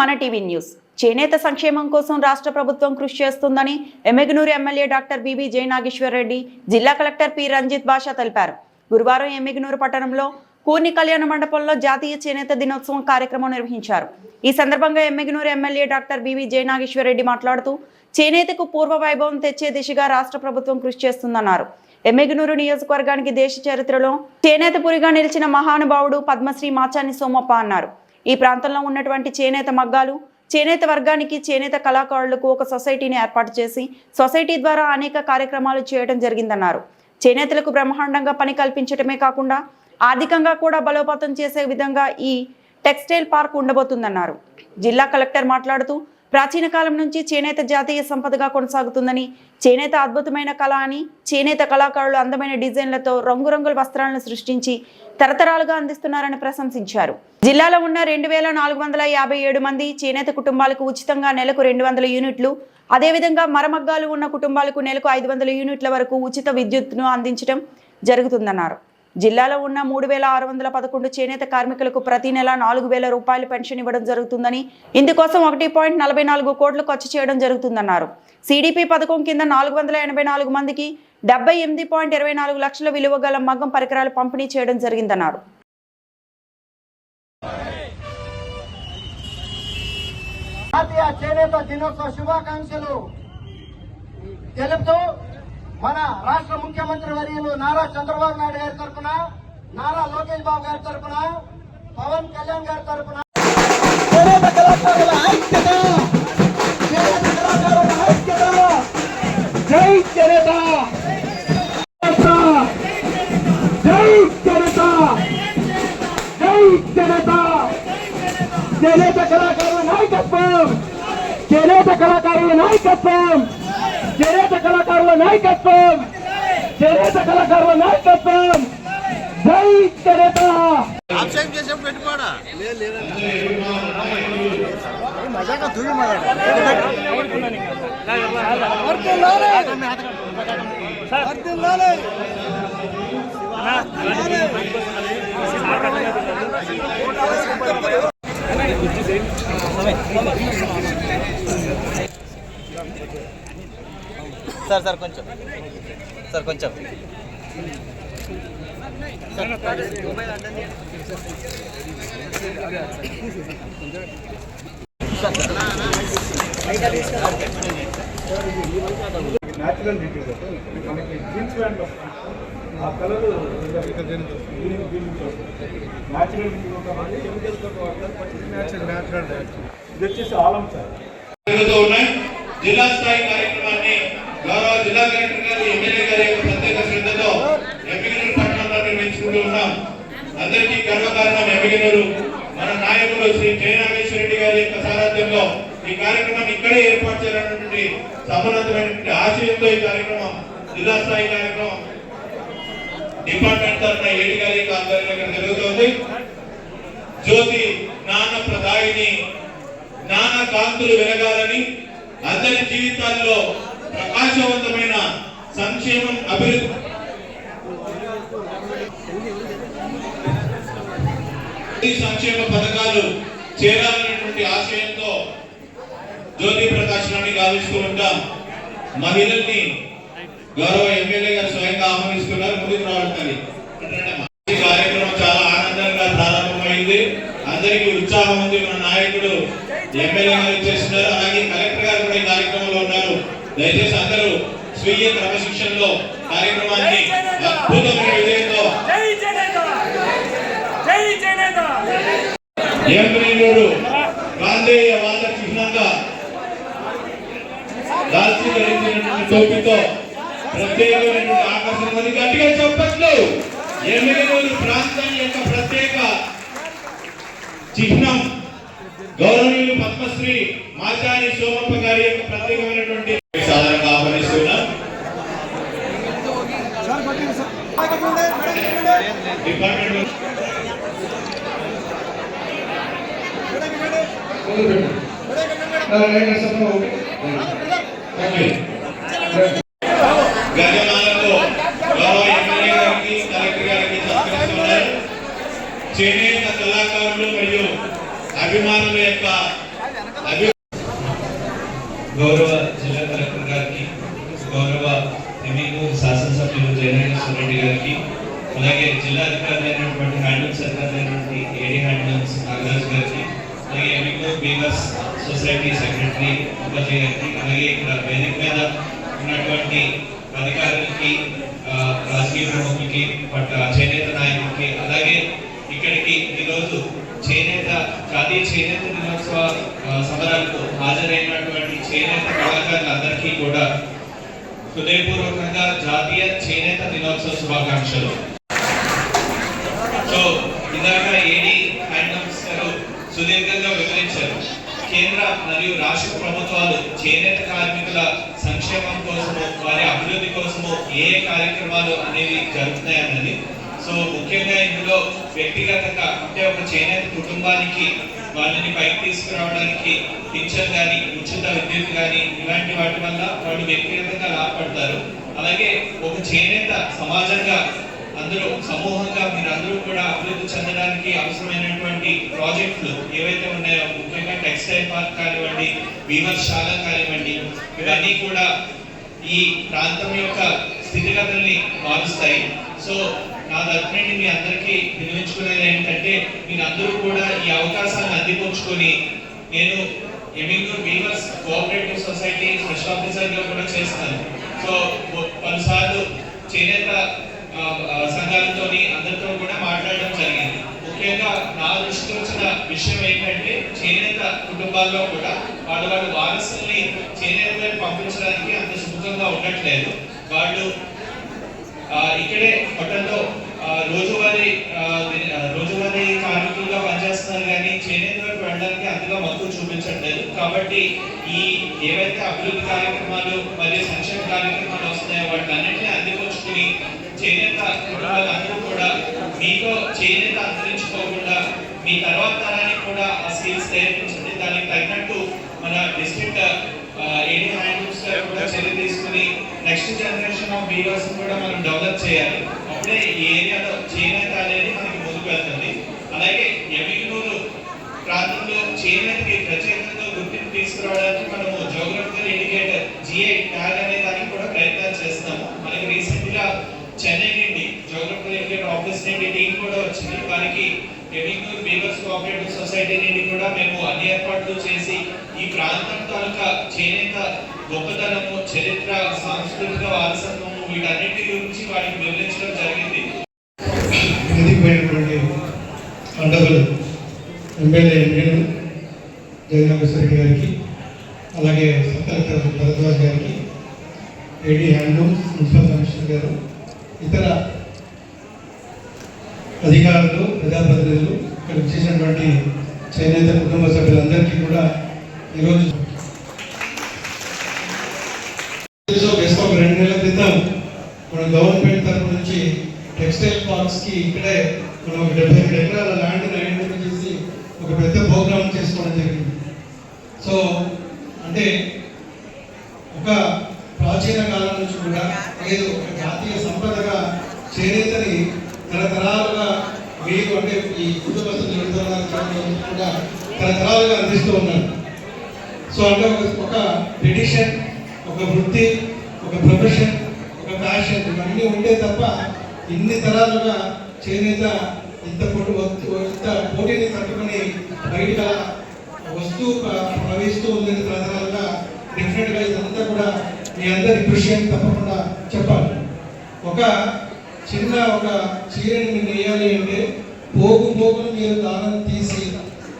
మన TV news. చేనేత సంక్షేమం కోసం రాష్ట్ర ప్రభుత్వం కృషి చేస్తుందని ఎమ్మెగనూరు ఎమ్మెల్యే డాక్టర్ బీబీ జై నాగేశ్వర్ రెడ్డి జిల్లా కలెక్టర్ పి రంజిత్ బాషా తెలిపారు. గురువారం ఎమ్మెగనూరు పట్టణంలో కూర్ని కళ్యాణ మండపంలో జాతీయ చేనేత దినోత్సవం కార్యక్రమం నిర్వహించారు. ఈ సందర్భంగా ఎమ్మెగనూరు ఎమ్మెల్యే డాక్టర్ బీవీ జై నాగేశ్వర్ రెడ్డి మాట్లాడుతూ చేనేతకు పూర్వ వైభవం తెచ్చే దిశగా రాష్ట్ర ప్రభుత్వం కృషి చేస్తుందన్నారు. ఎమ్మెగనూరు నియోజకవర్గానికి దేశ చరిత్రలో చేనేత పురిగా నిలిచిన మహానుభావుడు పద్మశ్రీ మాచాని సోమప్ప అన్నారు. ఈ ప్రాంతంలో ఉన్నటువంటి చేనేత మగ్గాలు చేనేత వర్గానికి చేనేత కళాకారులకు ఒక సొసైటీని ఏర్పాటు చేసి సొసైటీ ద్వారా అనేక కార్యక్రమాలు చేయడం జరిగిందన్నారు. చేనేతలకు బ్రహ్మాండంగా పని కల్పించడమే కాకుండా ఆర్థికంగా కూడా బలోపేతం చేసే విధంగా ఈ టెక్స్టైల్ పార్క్ ఉండబోతుందన్నారు. జిల్లా కలెక్టర్ మాట్లాడుతూ ప్రాచీన కాలం నుంచి చేనేత జాతీయ సంపదగా కొనసాగుతుందని చేనేత అద్భుతమైన కళ అని చేనేత కళాకారులు అందమైన డిజైన్లతో రంగురంగుల వస్త్రాలను సృష్టించి తరతరాలుగా అందిస్తున్నారని ప్రశంసించారు. జిల్లాలో ఉన్న రెండు వేల నాలుగు వందల యాభై ఏడు మంది చేనేత కుటుంబాలకు ఉచితంగా నెలకు రెండు వందల యూనిట్లు అదేవిధంగా మరమగ్గాలు ఉన్న కుటుంబాలకు నెలకు ఐదు వందల యూనిట్ల వరకు ఉచిత విద్యుత్ను అందించడం జరుగుతుందన్నారు. జిల్లాలో ఉన్న మూడు వేల ఆరు వందల పదకొండు చేనేత కార్మికులకు ప్రతి నెల నాలుగు వేల రూపాయలు పెన్షన్ ఇవ్వడం జరుగుతుందని ఇందుకోసం ఒకటి పాయింట్ నలభై నాలుగు కోట్లు ఖర్చు చేయడం జరుగుతుందన్నారు. సిడిపి పథకం కింద నాలుగు వందల ఎనభై నాలుగు మందికి డెబ్బై ఎనిమిది పాయింట్ ఇరవై నాలుగు లక్షల విలువ గల మగ్గం పరికరాలు పంపిణీ చేయడం జరిగిందన్నారు. జాతీయ చేనేత దినోత్సవ శుభాకాంక్షలు. తెలుపుతూ మన రాష్ట్ర ముఖ్యమంత్రి వర్యులు నారా చంద్రబాబు నాయుడు గారి తరఫున నారా లోకేష్ బాబు గారి తరఫున పవన్ కళ్యాణ్ గారి తరఫున చేనేత కళాకారుల జై చేనేత జై చేనేత జై చేనేత చేనేత కళాకారుల నాయకత్వం చేనేత కళాకారుల నాయకత్వం చేనేత కళాకారుల నాయకత్వం! చేనేత కళాకారుల నాయకత్వం! జై చేనేత ఆబ్సెంట్ చేసాం పెట్టుకోడా సార్ సార్ కొంచెం. సార్ కొంచెం. న్యాచురల్ డీటెయిల్స్ మనకి జీన్స్ ప్యాంట్ ఆ కలర్ న్యాచురల్ న్యాచురల్ న్యాచురల్ ఇది వచ్చేసి ఆలం సార్ జిల్లా స్థాయి కార్యక్రమాన్ని గౌరవ జిల్లా కలెక్టర్ గారు ఎమ్మెల్యే గారి యొక్క ప్రత్యేక శ్రద్ధతో ఎమ్మిగనూరు పట్టణంలో నిర్మించుకుంటూ ఉన్నాం. అందరికీ గర్వకారణం ఎమ్మిగనూరు. మన నాయకుడు శ్రీ జయనాగేశ్వర రెడ్డి గారి యొక్క సారథ్యంలో ఈ కార్యక్రమం ఇక్కడే ఏర్పాటు చేయాలన్నటువంటి సమున్నతమైనటువంటి ఆశయంతో ఈ కార్యక్రమం జిల్లా స్థాయి కార్యక్రమం డిపార్ట్మెంట్ తరఫున ఏడి గారి యొక్క ఆధ్వర్యంలో జరుగుతోంది. జ్యోతి నాన్న ప్రదాయిని నానా కాంతులు వెలగాలని అందరి జీవితాల్లో ప్రకాశవంతమైన సంక్షేమం అభివృద్ధి ఈ సంక్షేమ పథకాలు చేరాలనేటువంటి ఆశయంతో జ్యోతి ప్రకాశనాన్ని గావిస్తూ ఉంటాం. మహిళల్ని గౌరవ ఎమ్మెల్యే గారు స్వయంగా ఆహ్వానిస్తున్నారు. ముందుకు రావడానికి కార్యక్రమం చాలా ఆనందంగా ప్రారంభమైంది. అందరికీ ఉత్సాహం ఉంది. మన నాయకుడు ఎమ్మెల్యే గారు చేస్తున్నారు అలాగే కలెక్టర్ గారు కూడా ఈ కార్యక్రమంలో ఉన్నారు దయచేసి అందరూ స్వీయ క్రమశిక్షణలో కార్యక్రమాన్ని అద్భుతమైన విజయంతో ఎంపీనూరు గాంధేయ వాద చిహ్నంగా టోపీతో ప్రత్యేకమైనటువంటి ఆకర్షణ ఉంది. గట్టిగా చెప్పట్లు ఎమ్మెల్యేలు ప్రాంతం యొక్క ప్రత్యేక చిహ్నం గౌరవనీయులు పద్మశ్రీ మాచారి సోమప్ప గారి యొక్క ప్రత్యేకమైనటువంటి డిపార్ట్మెంట్ గజమాలలో గౌరవ ఎమ్మెల్యే గారికి కలెక్టర్ గారికి సత్కరిస్తున్నారు చేనేత కళాకారులు మరియు అభిమానుల యొక్క గౌరవ జిల్లా కలెక్టర్ గారికి గౌరవ ఎమ్మెల్యే శాసనసభ్యులు జయనాగేశ్వర రెడ్డి గారికి అలాగే జిల్లా అధికారులు అయినటువంటి హ్యాండ్లూమ్స్ అధికారులు అయినటువంటి ఏడీ హ్యాండ్లూమ్స్ నాగరాజు గారికి అలాగే ఎమ్మెల్యే బీవర్స్ సొసైటీ సెక్రటరీ ఉపాధ్యాయ గారికి అలాగే ఇక్కడ వేదిక మీద ఉన్నటువంటి అధికారులకి రాజకీయ ప్రముఖులకి పట్ల చేనేత నాయకులకి అలాగే ఇక్కడికి ఈరోజు చేనేత జాతీయ చేనేత దినోత్సవ సమరాలకు హాజరైనటువంటి చేనేత కళాకారులందరికీ కూడా హృదయపూర్వకంగా జాతీయ చేనేత దినోత్సవ శుభాకాంక్షలు. సో ఇందాక ఏడి హ్యాండ్లూమ్స్ గారు సుదీర్ఘంగా కేంద్ర మరియు రాష్ట్ర ప్రభుత్వాలు చేనేత కార్మికుల సంక్షేమం కోసము వారి అభివృద్ధి కోసము ఏ కార్యక్రమాలు అనేవి జరుగుతున్నాయన్నది. సో ముఖ్యంగా ఇందులో వ్యక్తిగతంగా అంటే ఒక చేనేత కుటుంబానికి వాళ్ళని పైకి తీసుకురావడానికి పింఛన్ కానీ ఉచిత విద్యుత్ కానీ ఇలాంటి వాటి వల్ల వాళ్ళు వ్యక్తిగతంగా లాభపడతారు. అలాగే ఒక చేనేత సమాజంగా అందరూ సమూహంగా మీరు అందరూ కూడా అభివృద్ధి చెందడానికి అవసరమైనటువంటి ప్రాజెక్టులు ఏవైతే ఉన్నాయో ముఖ్యంగా టెక్స్టైల్ పార్క్ కానివ్వండి విమర్శాల కానివ్వండి ఇవన్నీ కూడా ఈ ప్రాంతం యొక్క స్థితిగతుల్ని మారుస్తాయి. సో నా తరఫు నుండి మీ అందరికీ వినియోగించుకునేది ఏంటంటే మీరు అందరూ కూడా ఈ అవకాశాన్ని అందిపుచ్చుకొని నేను Emmiganur weavers cooperative society special ఆఫీసర్గా కూడా చేస్తాను. సో పలుసార్లు చేనేత సంఘాలతో సంఘాలతోని అందరితో కూడా మాట్లాడడం జరిగింది. ముఖ్యంగా నా దృష్టికి వచ్చిన విషయం ఏంటంటే చేనేత కుటుంబాల్లో కూడా వాళ్ళ వాళ్ళ వారసుల్ని చేనేత వైపు పంపించడానికి అంత సుముఖంగా ఉండట్లేదు. వాళ్ళు ఆ, ఇక్కడే హోటల్లో రోజువారీ రోజువారీ కార్మికులుగా పనిచేస్తున్నారు కానీ చేనేత వైపు వెళ్ళడానికి అంతగా మక్కువ చూపించట్లేదు. కాబట్టి ఈ ఏవైతే అభివృద్ధి కార్యక్రమాలు మరియు సంక్షేమ కార్యక్రమాలు వస్తున్నాయో వాటి అన్నింటినీ చేనేత అందరూ కూడా మీతో చేనేత అంతరించుకోకుండా మీ తర్వాత తరానికి కూడా ఆ స్కిల్స్ నేర్పించండి. దానికి తగినట్టు మన డిస్ట్రిక్ట్ ఏడీ హ్యాండ్లూమ్స్ కూడా చర్య తీసుకుని నెక్స్ట్ జనరేషన్ ఆఫ్ వీవర్స్ కూడా మనం డెవలప్ చేయాలి. అప్పుడే ఈ ఏరియాలో చేనేత అనేది మనకి ముందుకు వెళ్తుంది. అలాగే ఎమిగనూరు ప్రాంతంలో చేనేతకి ప్రత్యేకంగా గుర్తింపు తీసుకురావడానికి మనము జోగ్రఫికల్ ఇండికేటర్ జిఐ ట్యాగ్ అనే దానికి కూడా ప్రయత్నాలు చేస్తున్నాము మనకి రీసెంట్గా చెన్నై నుండి జోగ్రఫికల్ ఇండికేటర్ ఆఫీస్ నుండి టీం కూడా వచ్చింది. వారికి ఎమిగనూరు బీవర్స్ కోఆపరేటివ్ సొసైటీ నుండి కూడా మేము అన్ని ఏర్పాట్లు చేసి ఈ ప్రాంతం తాలూకా చేనేత గొప్పతనము చరిత్ర సాంస్కృతిక వారసత్వము వీటన్నిటి గురించి వారికి వివరించడం జరిగింది. అండబల్ ఎమ్మెల్యే ఎంపీలు జగన్నాథేశ్వర గారికి అలాగే సబ్ కలెక్టర్ భరద్వాజ్ గారికి ఏడీ హ్యాండ్లూమ్స్ మున్సిపల్ కమిషనర్ గారు ఇతర అధికారులు ప్రజాప్రతినిధులు ఇక్కడ వచ్చేసినటువంటి చేనేత కుటుంబ సభ్యులందరికీ కూడా ఈరోజు సో ఒక రెండు నెలల క్రితం మన గవర్నమెంట్ తరపు నుంచి టెక్స్టైల్ పార్క్స్కి ఇక్కడే మనం ఒక డెబ్బై ఐదు ఎకరాల ల్యాండ్ ఐడెంటిఫై చేసి ఒక పెద్ద ప్రోగ్రామ్ చేసుకోవడం జరిగింది. సో అంటే ఒక ప్రాచీన కాలం నుంచి కూడా లేదు ఒక జాతీయ సంపదగా చేనేతని తరతరాలుగా మీరు అంటే ఈ కుటుంబస్తులు ఎవరితో కూడా తరతరాలుగా అందిస్తూ ఉన్నారు. సో అంటే ఒక ఒక ట్రెడిషన్ ఒక వృత్తి ఒక ప్రొఫెషన్ ఒక ప్యాషన్ ఇవన్నీ ఉంటే తప్ప ఇన్ని తరాలుగా చేనేత ఇంత పోటీ ఇంత పోటీని తట్టుకొని బయట వస్తూ ప్ర- ప్రవహిస్తూ ఉంది తరతరాలుగా డెఫినెట్గా ఇదంతా కూడా మీ అందరి కృషి అని తప్పకుండా చెప్పాలి. ఒక చిన్న ఒక చీరని వేయాలి అంటే పోగు పోగును మీరు దానం తీసి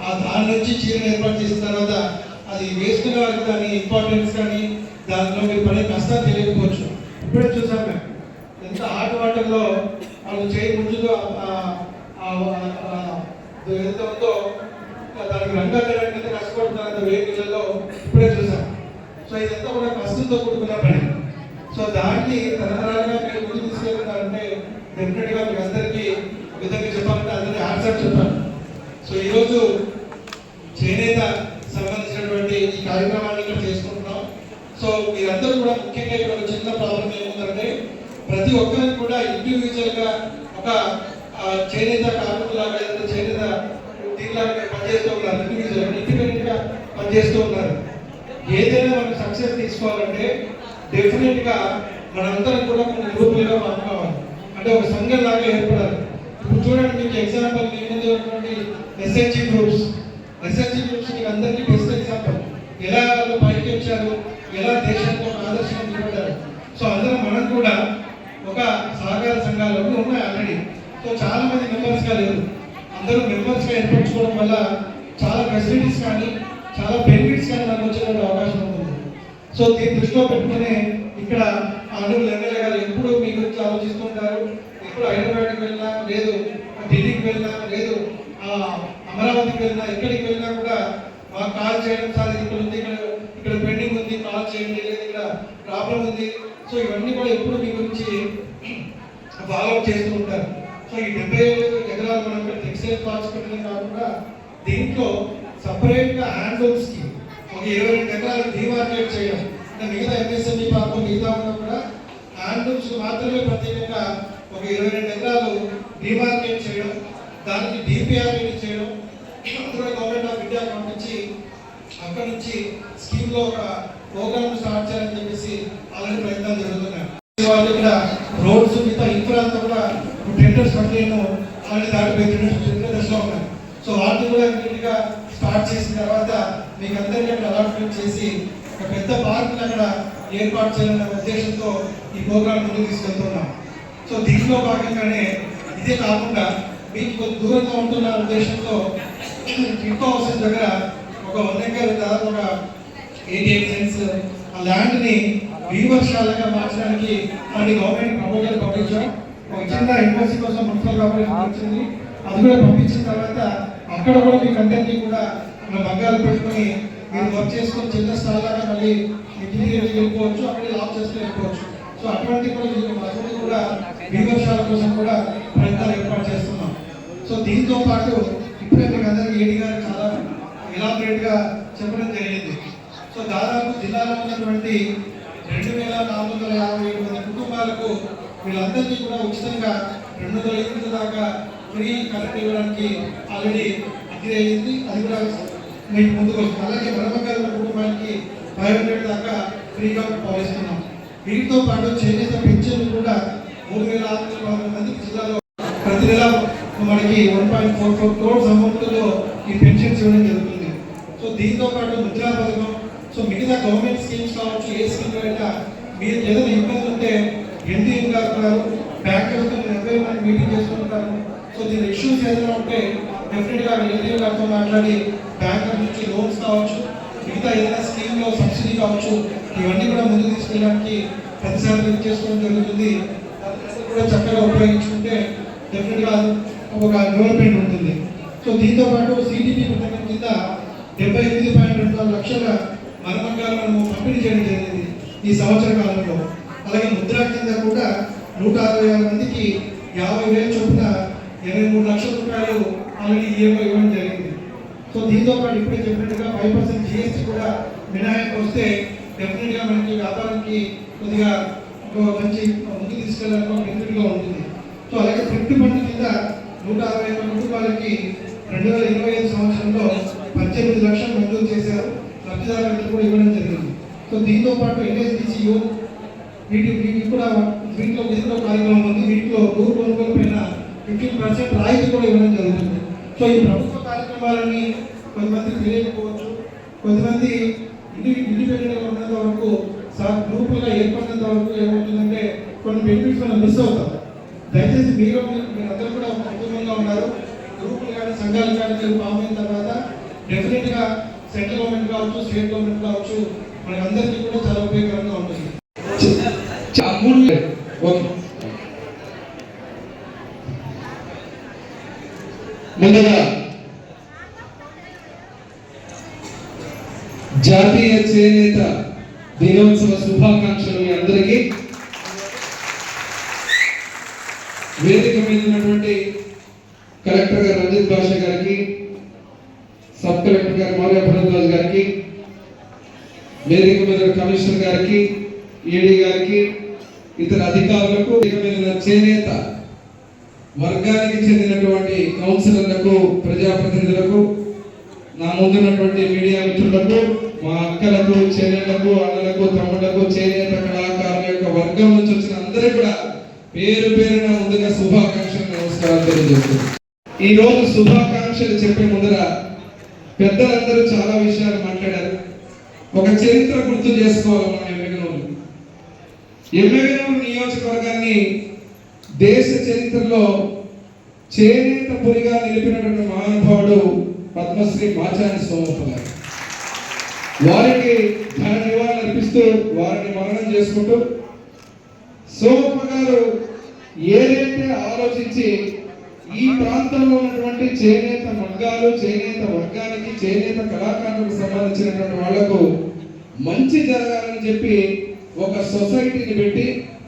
ఆ దాని నుంచి చీరను ఏర్పాటు చేసిన తర్వాత అది వేసుకునే వారికి దాని ఇంపార్టెన్స్ కానీ దానిలో మీరు పడే కష్టాలు తెలియకపోవచ్చు. ఇప్పుడే చూసాం మేము. ఎంత ఆట వాటర్లో వాళ్ళు చేయి ముందుగా ఎంత ఉందో దానికి రంగా తిరగడానికి కష్టపడుతున్నారు అంత వేడి ఇప్పుడే చూసాం. సో ఇదంతా కూడా కష్టంతో కూడుకున్న పని. సో దాన్ని తరతరాలుగా మీరు ముందు తీసుకెళ్తున్నారంటే డెఫినెట్గా మీకు అందరికీ విధంగా చెప్పాలంటే అందరికీ ఆన్సర్ చెప్పాలి. సో ఈరోజు చేనేత సంబంధించినటువంటి ఈ కార్యక్రమాన్ని ఇక్కడ చేసుకుంటున్నాం. సో మీరందరూ కూడా ముఖ్యంగా ఇక్కడ ఒక చిన్న ప్రాబ్లం ఏముందంటే ప్రతి ఒక్కరికి కూడా ఇండివిజువల్గా ఒక చేనేత కార్మికులాగా లేదా చేనేత దీనిలాగా పనిచేస్తూ ఉన్నారు ఇండివిజువల్ ఇండిపెండెంట్గా పనిచేస్తూ ఉన్నారు. ఏదైనా మనం సక్సెస్ తీసుకోవాలంటే డెఫినెట్గా మనందరం కూడా కొన్ని గ్రూపులుగా మనం కావాలి అంటే ఒక సంఘం లాగా ఏర్పడాలి. ఇప్పుడు చూడండి మీకు ఎగ్జాంపుల్ మీ ముందు ఉన్నటువంటి ఎస్ఎస్జి గ్రూప్స్ ఎస్ఎస్జి గ్రూప్స్ మీకు అందరికీ బెస్ట్ ఎగ్జాంపుల్ ఎలా వాళ్ళు పైకి వచ్చారు ఎలా దేశానికి ఒక ఆదర్శంగా నిలబడ్డారు. సో అందరం మనం కూడా ఒక సహకార సంఘాలు ఉన్నాయి ఆల్రెడీ సో చాలా మంది మెంబర్స్గా లేరు. అందరూ మెంబర్స్గా ఏర్పరచుకోవడం వల్ల చాలా ఫెసిలిటీస్ కానీ చాలా బెనిఫిట్స్ కానీ మనకు వచ్చేటువంటి అవకాశం ఉంటుంది. సో దీన్ని దృష్టిలో పెట్టుకునే ఇక్కడ అడుగులు ఎమ్మెల్యే గారు ఎప్పుడు మీ గురించి ఆలోచిస్తుంటారు. ఎప్పుడు హైదరాబాద్ వెళ్ళినా లేదు అమరావతికి వెళ్ళినా ఎక్కడికి వెళ్ళినా కూడా మాకు కాల్ చేయడం సార్ ఇక్కడ ఉంది ఇక్కడ ఇక్కడ పెండింగ్ ఉంది కాల్ చేయండి లేదు ఇక్కడ ప్రాబ్లం ఉంది. సో ఇవన్నీ కూడా ఎప్పుడు మీ గురించి ఫాలో చేస్తూ ఉంటారు. సో ఈ డెబ్బై ఏడు ఎకరాలు మనం ఇక్కడ టెక్స్టైల్ పార్క్స్ పెట్టడం కాకుండా దీంట్లో సపరేట్గా హ్యాండ్ హ్యాండ్లూమ్స్ ఒక ఇరవై రెండు ఎకరాలు డీమార్కెట్ చేయడం. అంటే మిగతా ఎంఎస్ఎంఈ పార్క్ మిగతా ఉన్నా కూడా హ్యాండ్లూమ్స్ మాత్రమే ప్రత్యేకంగా ఒక ఇరవై రెండు ఎకరాలు డీమార్కెట్ చేయడం దానికి డిపిఆర్ చేయడం? అందులో గవర్నమెంట్ ఆఫ్ ఇండియా పంపించి అక్కడ నుంచి స్కీమ్లో ఒక ప్రోగ్రామ్ స్టార్ట్ చేయాలని చెప్పేసి అలాంటి ప్రయత్నాలు జరుగుతున్నాయి. వాళ్ళు ఇక్కడ రోడ్స్ మిగతా ఇన్ఫ్రా అంతా కూడా టెండర్స్ పట్టలేను అలాంటి దాటిపోయి టెండర్ దశలో ఉన్నాయి. సో వాటిని కూడా నీట్గా స్టార్ట్ చేసిన తర్వాత మీకు అందరికీ అక్కడ అలాట్మెంట్ చేసి ఒక పెద్ద పార్క్ అక్కడ ఏర్పాటు చేయాలనే ఉద్దేశంతో ఈ ప్రోగ్రామ్ ముందుకు తీసుకెళ్తున్నాం. సో దీంట్లో భాగంగానే ఇదే కాకుండా మీకు కొద్ది దూరంగా ఉంటున్న ఉద్దేశంతో కిట్ హౌస్ దగ్గర ఒక వన్ ఎకర్ దాదాపు ఒక ఎయిటీ ఎయిట్ సెంట్స్ ఆ ల్యాండ్ని ని మార్చడానికి మళ్ళీ గవర్నమెంట్ ప్రపోజల్ పంపించాం. ఒక చిన్న యూనివర్సిటీ కోసం మున్సిపల్ కార్పొరేషన్ వచ్చింది అది కూడా పంపించిన తర్వాత అక్కడ కూడా మీ కంటెంట్ని కూడా మన మగ్గాలు పెట్టుకొని మీరు వర్క్ చేసుకొని చిన్న స్థలాలుగా మళ్ళీ ఇంజనీరింగ్ వెళ్ళిపోవచ్చు అక్కడ లాక్ చేసుకుని వెళ్ళిపోవచ్చు. సో అటువంటి కూడా మీకు అటువంటి కూడా వీవర్శాల కోసం కూడా ప్రయత్నాలు ఏర్పాటు చేస్తున్నాం. సో దీంతో పాటు ఇప్పుడే మీకు అందరికీ ఏడి గారు చాలా ఎలాబరేట్గా చెప్పడం జరిగింది. సో దాదాపు జిల్లాలో ఉన్నటువంటి రెండు వేల నాలుగు వందల యాభై ఏడు మంది కుటుంబాలకు వీళ్ళందరికీ కూడా ఉచితంగా రెండు వందల ఎనిమిది దాకా ఫ్రీ కరెంట్ ఇవ్వడానికి ఆల్రెడీ అగ్రి అయింది. అది కూడా మీకు ముందుకు వస్తుంది అలాగే బ్రహ్మగారి కుటుంబానికి ఫైవ్ హండ్రెడ్ దాకా ఫ్రీగా భావిస్తున్నాం వీటితో పాటు చేనేత పెన్షన్లు కూడా మూడు వేల ఆరు వందల నలభై మందికి జిల్లాలో ప్రతి నెల మనకి one point four four crores అమౌంట్లో ఈ పెన్షన్స్ ఇవ్వడం జరుగుతుంది. సో దీంతో పాటు ముద్రా పథకం. సో మిగతా గవర్నమెంట్ స్కీమ్స్ కావచ్చు ఏ స్కీమ్ అయినా మీరు ఏదైనా ఇబ్బంది ఉంటే ఎన్డీఎం గారు ఉన్నారు బ్యాంకర్స్తో ఎనభై మంది మీటింగ్ చేసుకుంటారు. సో దీని ఇష్యూస్ ఏదైనా ఉంటే డెఫినెట్గా ఎన్డీఎం గారితో మాట్లాడి బ్యాంకర్ నుంచి లోన్స్ కావచ్చు మిగతా ఏదైనా స్కీమ్లో సబ్సిడీ కావచ్చు ఇవన్నీ కూడా ముందుకు తీసుకెళ్ళడానికి ప్రతిసారి లింక్ చేసుకోవడం జరుగుతుంది. కూడా చక్కగా ఉపయోగించుకుంటే డెఫినెట్గా ఒక డెవలప్మెంట్ ఉంటుంది. సో దీంతో పాటు సిటీపీ పథకం కింద డెబ్బై ఎనిమిది పాయింట్ రెండు లక్షల మరణకాలను మనము పంపిణీ చేయడం జరిగింది ఈ సంవత్సర కాలంలో. అలాగే ముద్రా కింద కూడా నూట అరవై ఆరు మందికి యాభై వేల చొప్పున ఇరవై మూడు లక్షల రూపాయలు ఆల్రెడీ ఈఎంఐ ఇవ్వడం జరిగింది. సో దీంతో పాటు ఇప్పుడే చెప్పినట్టుగా ఫైవ్ పర్సెంట్ జిఎస్టీ కూడా మినహాయింపు వస్తే డెఫినెట్గా మనకి వ్యాపారానికి కొద్దిగా ఒక మంచి ముందుకు తీసుకెళ్ళడానికి ఒక ఉంటుంది. సో అలాగే ఫిఫ్టీ పర్సెంట్ కింద నూట అరవై ఐదు కుటుంబాలకి రెండు వేల ఇరవై ఐదు సంవత్సరంలో పద్దెనిమిది లక్షలు మంజూరు చేశారు. లబ్ధిదారులకు కూడా ఇవ్వడం జరిగింది. సో దీంతో పాటు ఎన్ఎస్డిసియు వీటి వీటికి కూడా వీటిలో వీటిలో కార్యక్రమం ఉంది. వీటిలో నూరు కొనుగోలు పైన ఫిఫ్టీన్ పర్సెంట్ రాయితీ కూడా ఇవ్వడం జరుగుతుంది. సో ఈ ప్రభుత్వ కార్యక్రమాలని కొంతమంది తెలియకపోవచ్చు. కొంతమంది ఇండి ఇండిపెండెంట్గా ఉన్నంత వరకు గ్రూపులుగా ఏర్పడినంత వరకు ఏమవుతుందంటే కొన్ని బెనిఫిట్స్ మనం మిస్ అవుతాం. దయచేసి మీరు మీరందరూ కూడా ఒక కుటుంబంగా ఉన్నారు. గ్రూపులు కానీ సంఘాలు కానీ మీరు ఫామ్ అయిన తర్వాత డెఫినెట్గా సెంట్రల్ గవర్నమెంట్ కావచ్చు స్టేట్ గవర్నమెంట్ కావచ్చు మనకందరికీ కూడా చాలా ఉపయోగకరంగా ఉంటుంది. ముందుగా జాతీయ చేనేత దినోత్సవ శుభాకాంక్షలు మీ అందరికీ. వేదిక మీద ఉన్నటువంటి కలెక్టర్ గారు రంజిత్ భాష గారికి సబ్ కలెక్టర్ గారు మౌర్య భరద్వాజ్ గారికి వేదిక మీద కమిషనర్ గారికి ఈడీ గారికి ఇతర అధికారులకు చేనేత వర్గానికి చెందినటువంటి కౌన్సిలర్లకు ప్రజాప్రతినిధులకు నా ముందున్నటువంటి మీడియా మిత్రులకు మా అక్కలకు చెల్లెళ్ళకు అన్నలకు తమ్ముళ్ళకు చేనేత కళాకారుల యొక్క వర్గం నుంచి వచ్చిన అందరూ కూడా పేరు పేరున ముందుగా శుభాకాంక్షలు నమస్కారాలు తెలియజేస్తున్నాను ఈ రోజు శుభాకాంక్షలు చెప్పే ముందర పెద్దలందరూ చాలా విషయాలు మాట్లాడారు. ఒక చరిత్ర గుర్తు చేసుకోవాలి మనం ఎమ్మెగనూరు ఎమ్మెగనూరు నియోజకవర్గాన్ని దేశ చరిత్రలో చేనేత పురిగా నిలిపినటువంటి మహానుభావుడు పద్మశ్రీ మాచాని సోమప్ప గారు. వారికి ఘన నివాళులు అర్పిస్తూ వారిని మరణం చేసుకుంటూ సోమప్ప గారు ఏదైతే ఆలోచించి ఈ ప్రాంతంలో ఉన్నటువంటి చేనేత మగ్గాలు చేనేత వర్గానికి చేనేత కళాకారులకు సంబంధించినటువంటి వాళ్ళకు మంచి జరగాలని చెప్పి ఒక సొసైటీని పెట్టి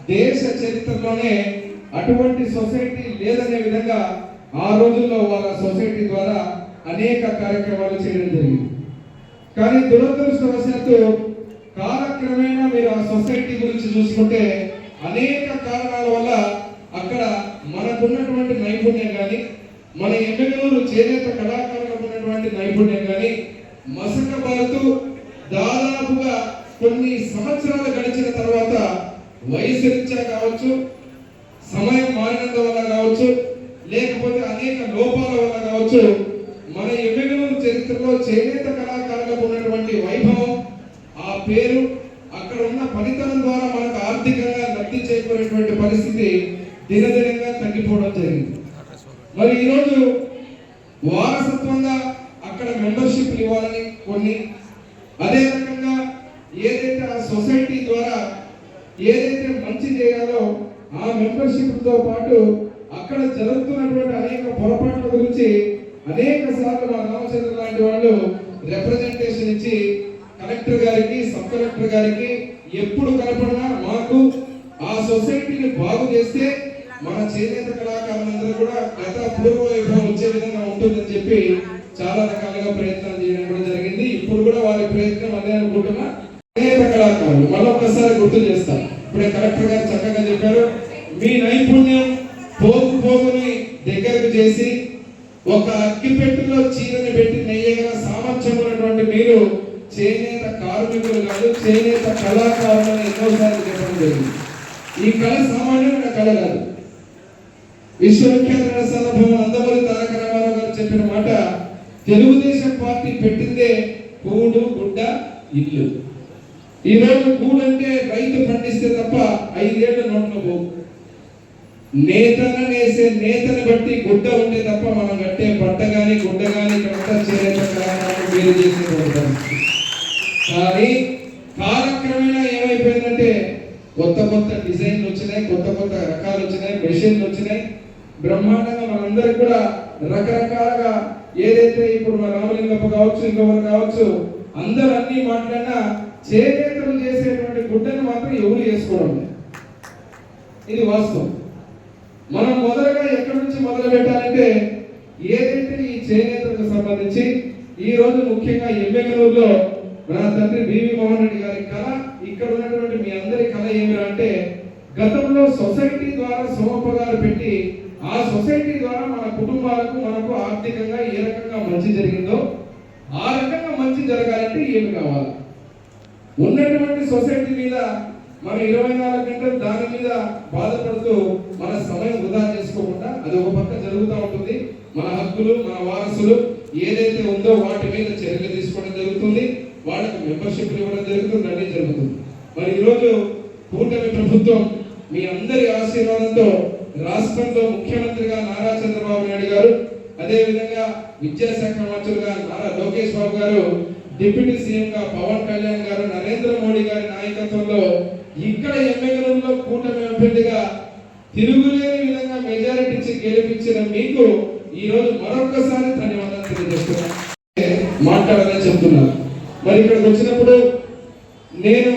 దేశ చరిత్రలోనే అటువంటి సొసైటీ లేదనే విధంగా ఆ రోజుల్లో వాళ్ళ సొసైటీ ద్వారా అనేక కార్యక్రమాలు చేయడం జరిగింది. కానీ దురదృష్టవశాత్తు కాలక్రమేణా మీరు ఆ సొసైటీ గురించి చూసుకుంటే అనేక కారణాల వల్ల అక్కడ మనకున్నటువంటి నైపుణ్యం కానీ మన ఎమ్మెల్యేలు చేనేత కళాకారులకు ఉన్నటువంటి నైపుణ్యం కానీ మసకబారుతూ దాదాపుగా కొన్ని సంవత్సరాలు గడిచిన తర్వాత వయసు రీత్యా కావచ్చు సమయం మారినంత వల్ల కావచ్చు లేకపోతే అనేక లోపాల వల్ల కావచ్చు మన ఎమ్మెల్యేల చరిత్రలో చేనేత కళాకారులకు ఉన్నటువంటి వైభవం ఆ పేరు అక్కడ ఉన్న పనితనం ద్వారా చేసుకునేటువంటి పరిస్థితి దినదినంగా తగ్గిపోవడం జరిగింది. మరి ఈరోజు వారసత్వంగా అక్కడ మెంబర్షిప్ ఇవ్వాలని కొన్ని అదే రకంగా ఏదైతే ఆ సొసైటీ ద్వారా ఏదైతే మంచి చేయాలో ఆ మెంబర్షిప్తో పాటు అక్కడ జరుగుతున్నటువంటి అనేక పొరపాట్ల గురించి అనేక సార్లు మా రామచంద్ర లాంటి వాళ్ళు రిప్రజెంటేషన్ ఇచ్చి కలెక్టర్ గారికి సబ్ కలెక్టర్ గారికి ఎప్పుడు కనపడినా మాకు సొసైటీని బాగు చేస్తే మన చేనేత కళాకారులందరూ కూడా గత పూర్వ వైభవం వచ్చే విధంగా ఉంటుందని చెప్పి చాలా రకాలుగా ప్రయత్నం చేయడం కూడా జరిగింది. ఇప్పుడు కూడా వారి ప్రయత్నం అదే అనుకుంటున్నా. చేనేత కళాకారులు మరొకసారి గుర్తు చేస్తాం. ఇప్పుడే కలెక్టర్ గారు చక్కగా చెప్పారు మీ నైపుణ్యం పోగు పోగుని దగ్గరకు చేసి ఒక అగ్గిపెట్టులో చీరని పెట్టి నెయ్యగల సామర్థ్యం ఉన్నటువంటి మీరు చేనేత కార్మికులు కాదు చేనేత కళాకారులని ఎన్నోసార్లు చెప్పడం జరిగింది. ఈ కళ సామాన్యమైన కళ కాదు. విశ్వవిఖ్యాత రసాలభవం అందమూరి తారక రామారావు గారు చెప్పిన మాట తెలుగుదేశం పార్టీ పెట్టిందే కూడు గుడ్డ ఇల్లు. ఈరోజు రోజు కూడు అంటే రైతు పండిస్తే తప్ప ఐదేళ్ళు నోట్లో పోవు. నేతను నేసే నేతను బట్టి గుడ్డ ఉంటే తప్ప మనం కట్టే బట్ట కానీ గుడ్డ కానీ ఇక్కడ చేరేత వేరు చేసేటువంటి కానీ కొత్త కొత్త డిజైన్లు వచ్చినాయి కొత్త కొత్త రకాలు వచ్చినాయి మెషిన్లు వచ్చినాయి. బ్రహ్మాండంగా మనందరికి కూడా రకరకాలుగా ఏదైతే ఇప్పుడు మన రామలింగప్ప కావచ్చు ఇంకొకరు కావచ్చు అందరూ అన్ని మాట్లాడినా చేనేతలు చేసేటువంటి గుడ్డను మాత్రం ఎవరు చేసుకోవడం ఇది వాస్తవం. మనం మొదలుగా ఎక్కడి నుంచి మొదలు పెట్టాలంటే ఏదైతే ఈ చేనేతలకు సంబంధించి ఈ రోజు ముఖ్యంగా ఎమ్మెగనూరులో నా తండ్రి బివి మోహన్ రెడ్డి గారి కళ ఇక్కడ ఉన్నటువంటి మీ అందరి కళ ఏమిరా అంటే గతంలో సొసైటీ ద్వారా సోమప్ప పెట్టి ఆ సొసైటీ ద్వారా మన కుటుంబాలకు మనకు ఆర్థికంగా ఏ రకంగా మంచి జరిగిందో ఆ రకంగా మంచి జరగాలంటే ఏమి కావాలి? ఉన్నటువంటి సొసైటీ మీద మన ఇరవై నాలుగు గంటలు దాని మీద బాధపడుతూ మన సమయం వృధా చేసుకోకుండా అది ఒక పక్క జరుగుతూ ఉంటుంది. మన హక్కులు మన వారసులు ఏదైతే ఉందో వాటి మీద చర్యలు తీసుకోవడం జరుగుతుంది. వాళ్ళకి మెంబర్షిప్ ఇవ్వడం జరుగుతుంది అన్నీ జరుగుతుంది. మరి ఈరోజు కూటమి ప్రభుత్వం మీ అందరి ఆశీర్వాదంతో రాష్ట్రంలో ముఖ్యమంత్రిగా నారా చంద్రబాబు నాయుడు గారు అదే విధంగా విద్యాశాఖ మంత్రులుగా నారా లోకేష్ బాబు గారు డిప్యూటీ సీఎం గా పవన్ కళ్యాణ్ గారు నరేంద్ర మోడీ గారి నాయకత్వంలో ఇక్కడ ఎమ్మెల్యేలలో కూటమి అభ్యర్థిగా తిరుగులేని విధంగా మెజారిటీ ఇచ్చి గెలిపించిన మీకు ఈ రోజు మరొకసారి మరి ఇక్కడికి వచ్చినప్పుడు నేను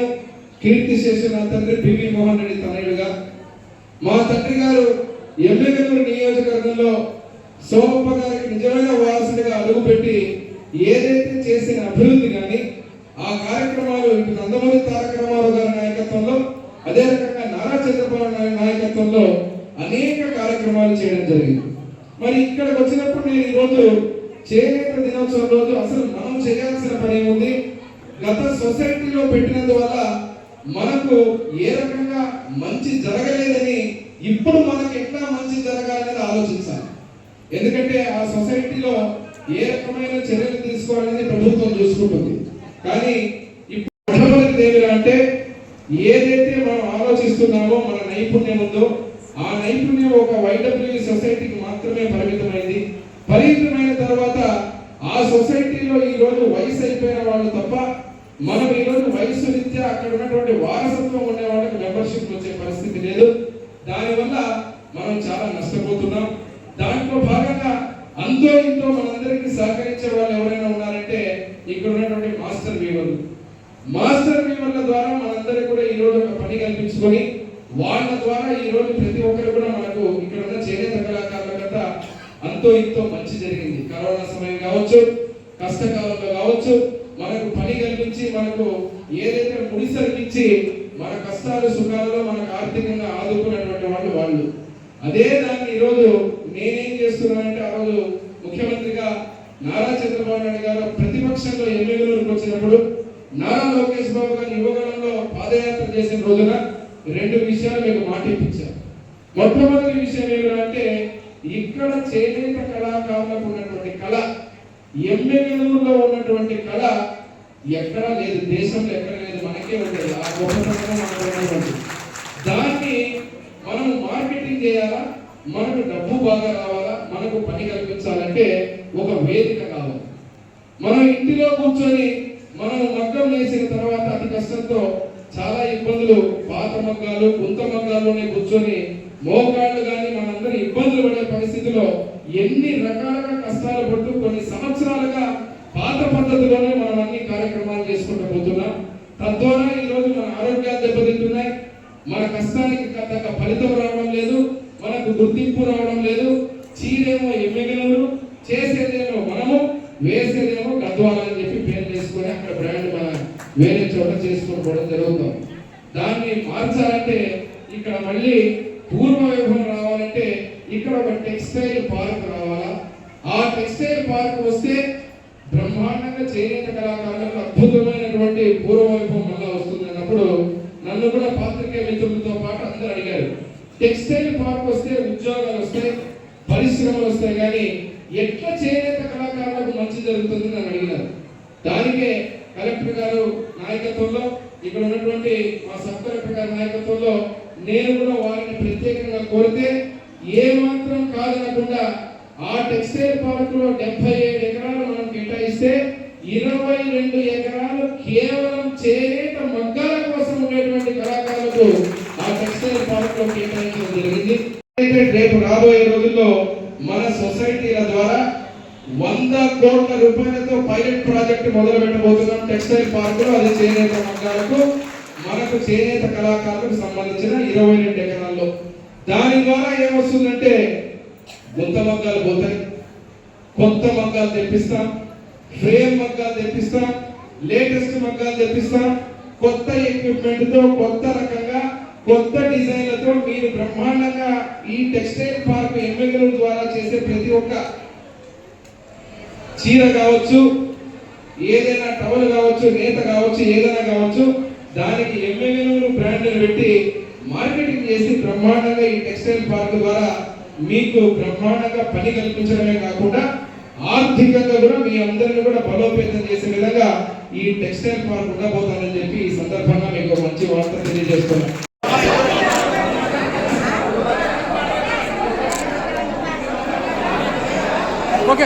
కీర్తి చేసిన నా తండ్రి పివి మోహన్ రెడ్డి తనయుడుగా. మా తండ్రి గారు ఎమ్మెల్యేలు నియోజకవర్గంలో సోమప్ప గారికి నిజమైన వారసుడిగా అడుగుపెట్టి ఏదైతే చేసిన అభివృద్ధి కానీ ఆ కార్యక్రమాలు ఇటు నందమూరి తారక రామారావు గారి నాయకత్వంలో అదే రకంగా నారా చంద్రబాబు నాయుడు నాయకత్వంలో అనేక కార్యక్రమాలు చేయడం జరిగింది. మరి ఇక్కడికి వచ్చినప్పుడు నేను ఈరోజు చేనేత దినోత్సవం రోజు అసలు మనం చేయాల్సిన పని ఏముంది? గత సొసైటీలో పెట్టినందువల్ల మనకు ఏ రకంగా మంచి జరగలేదని ఇప్పుడు మనకు ఎట్లా మంచి జరగాలనేది ఆలోచించాలి. ఎందుకంటే ఆ సొసైటీలో ఏ రకమైన చర్యలు తీసుకోవాలనేది ప్రభుత్వం చూసుకుంటుంది. కానీ ఇప్పుడు ఏమిరా అంటే ఏదైతే మనం ఆలోచిస్తున్నామో మన నైపుణ్యం ఉందో ఆ నైపుణ్యం ఒక వైడబ్ల్యూ సొసైటీకి మాత్రమే పరిమితమైంది. పరిమితమైన తర్వాత ఆ సొసైటీలో ఈ రోజు వయసు అయిపోయిన వాళ్ళు తప్ప మనం ఈ రోజు వయసు రీత్యా అక్కడ ఉన్నటువంటి వారసత్వం ఉండే వాళ్ళకి మెంబర్షిప్ వచ్చే పరిస్థితి లేదు. దానివల్ల మనం చాలా నష్టపోతున్నాం. దాంట్లో భాగంగా అంతో ఇంతో మనందరికీ సహకరించే వాళ్ళు ఎవరైనా ఉన్నారంటే ఇక్కడ ఉన్నటువంటి మాస్టర్ వీవర్లు మాస్టర్ వీవర్ల ద్వారా మనందరికీ కూడా ఈ రోజు ఒక పని కల్పించుకొని వాళ్ళ ద్వారా ఈ రోజు ప్రతి ఒక్కరు కూడా మనకు ఇక్కడ ఉన్న చేనేత కళాకారుల కథ అంతో ఇంతో మంచి జరిగింది. కరోనా సమయం కావచ్చు కష్టకాలంలో కావచ్చు మనకు పని కల్పించి మనకు ఏదైతే ముడిసరికిచ్చి మన కష్టాలు సుఖాలలో మనకు ఆర్థికంగా ఆదుకున్నటువంటి వాళ్ళు వాళ్ళు. అదే దాన్ని ఈరోజు నేనేం చేస్తున్నానంటే ఆ రోజు ముఖ్యమంత్రిగా నారా చంద్రబాబు నాయుడు గారు ప్రతిపక్షంలో ఎమ్మెల్యేలకు వచ్చినప్పుడు నారా లోకేష్ బాబు గారు యువగణంలో పాదయాత్ర చేసిన రోజున రెండు విషయాలు మీకు మాట ఇప్పించారు మొట్టమొదటి విషయం ఏమిటంటే ఇక్కడ చేనేత కళాకారులకు ఉన్నటువంటి కళ ఎమ్మెల్యేలలో ఉన్నటువంటి కళ ఎక్కడా లేదు దేశంలో ఎక్కడ లేదు మనకే ఉండేది. ఆ గొప్పతనం మనకు ఉన్నటువంటి దాన్ని మనం మార్కెటింగ్ చేయాలా? మనకు డబ్బు బాగా రావాలా? మనకు పని కల్పించాలంటే ఒక వేదిక కావాలి. మనం ఇంటిలో కూర్చొని మనం మగ్గం వేసిన తర్వాత అతి కష్టంతో చాలా ఇబ్బందులు పాత మగ్గాలు గుంత మగ్గాల్లోనే కూర్చొని మోకాళ్ళు కానీ అందరూ ఇబ్బందులు పడే పరిస్థితిలో ఎన్ని రకాలుగా కష్టాలు పడుతూ కొన్ని సంవత్సరాలుగా పాత పద్ధతిలోనే మనం అన్ని కార్యక్రమాలు చేసుకుంటూ పోతున్నాం. తద్వారా ఈరోజు రోజు మన ఆరోగ్యాలు దెబ్బతింటున్నాయి. మన కష్టానికి తగ్గ ఫలితం రావడం లేదు. మనకు గుర్తింపు రావడం లేదు. చీరేమో ఎమ్మెగనూరు చేసేదేమో మనము వేసేదేమో గద్వాల అని చెప్పి పేరు చేసుకొని అక్కడ బ్రాండ్ మన వేరే చోట చేసుకొని పోవడం జరుగుతుంది. దాన్ని మార్చాలంటే ఇక్కడ మళ్ళీ పూర్వ వైభవం ఇక్కడ ఒక టెక్స్టైల్ పార్క్ రావాలా? ఆ టెక్స్టైల్ పార్క్ వస్తే బ్రహ్మాండంగా చేనేత కళాకారులకు అద్భుతమైనటువంటి పూర్వవైభవం మళ్ళా వస్తుంది అన్నప్పుడు నన్ను కూడా పాత్రికే మిత్రులతో పాటు అందరూ అడిగారు. టెక్స్టైల్ పార్క్ వస్తే ఉద్యోగాలు వస్తాయి పరిశ్రమలు వస్తాయి కానీ ఎట్లా చేనేత కళాకారులకు మంచి జరుగుతుంది నన్ను అడిగినారు. దానికే కలెక్టర్ గారు నాయకత్వంలో ఇక్కడ ఉన్నటువంటి మా సబ్ కలెక్టర్ గారి నాయకత్వంలో నేను కూడా వారిని ప్రత్యేకంగా కోరితే ఏ మాత్రం కాదనకుండా ఆ టెక్స్టైల్ పార్క్లో డెబ్బై ఏడు ఎకరాలు మనం కేటాయిస్తే ఇరవై రెండు ఎకరాలు కేవలం చేనేత మగ్గాల కోసం ఉండేటువంటి కళాకారులకు ఆ టెక్స్టైల్ పార్క్లో కేటాయించడం జరిగింది. అయితే రేపు రాబోయే రోజుల్లో మన సొసైటీల ద్వారా వంద కోట్ల రూపాయలతో పైలట్ ప్రాజెక్ట్ మొదలు పెట్టబోతున్నాం టెక్స్టైల్ పార్క్లో అది చేనేత మగ్గాలకు మనకు చేనేత కళాకారులకు సంబంధించిన ఇరవై రెండు ఎకరాల్లో. దాని ద్వారా ఏమొస్తుందంటే గుంత మగ్గాలు పోతాయి. కొత్త మగ్గాలు తెప్పిస్తాం ఫ్రేమ్ మగ్గాలు తెప్పిస్తాం లేటెస్ట్ మగ్గాలు తెప్పిస్తాం. కొత్త ఎక్విప్మెంట్తో కొత్త రకంగా కొత్త డిజైన్లతో మీరు బ్రహ్మాండంగా ఈ టెక్స్టైల్ పార్క్ ఎమ్మెల్యేల ద్వారా చేసే ప్రతి ఒక్క చీర కావచ్చు ఏదైనా టవల్ కావచ్చు నేత కావచ్చు ఏదైనా కావచ్చు దానికి ఎమ్మెల్యేలు బ్రాండ్లు పెట్టి మార్కెటింగ్ చేసి బ్రహ్మాండంగా ఈ టెక్స్టైల్ పార్క్ ద్వారా మీకు బ్రహ్మాండంగా పని కల్పించడమే కాకుండా ఆర్థికంగా కూడా మీ అందరిని కూడా బలోపేతం చేసే విధంగా ఈ టెక్స్టైల్ పార్క్ ఉండబోతానని చెప్పి ఈ సందర్భంగా మీకు మంచి వార్త తెలియజేస్తున్నాను. ఓకే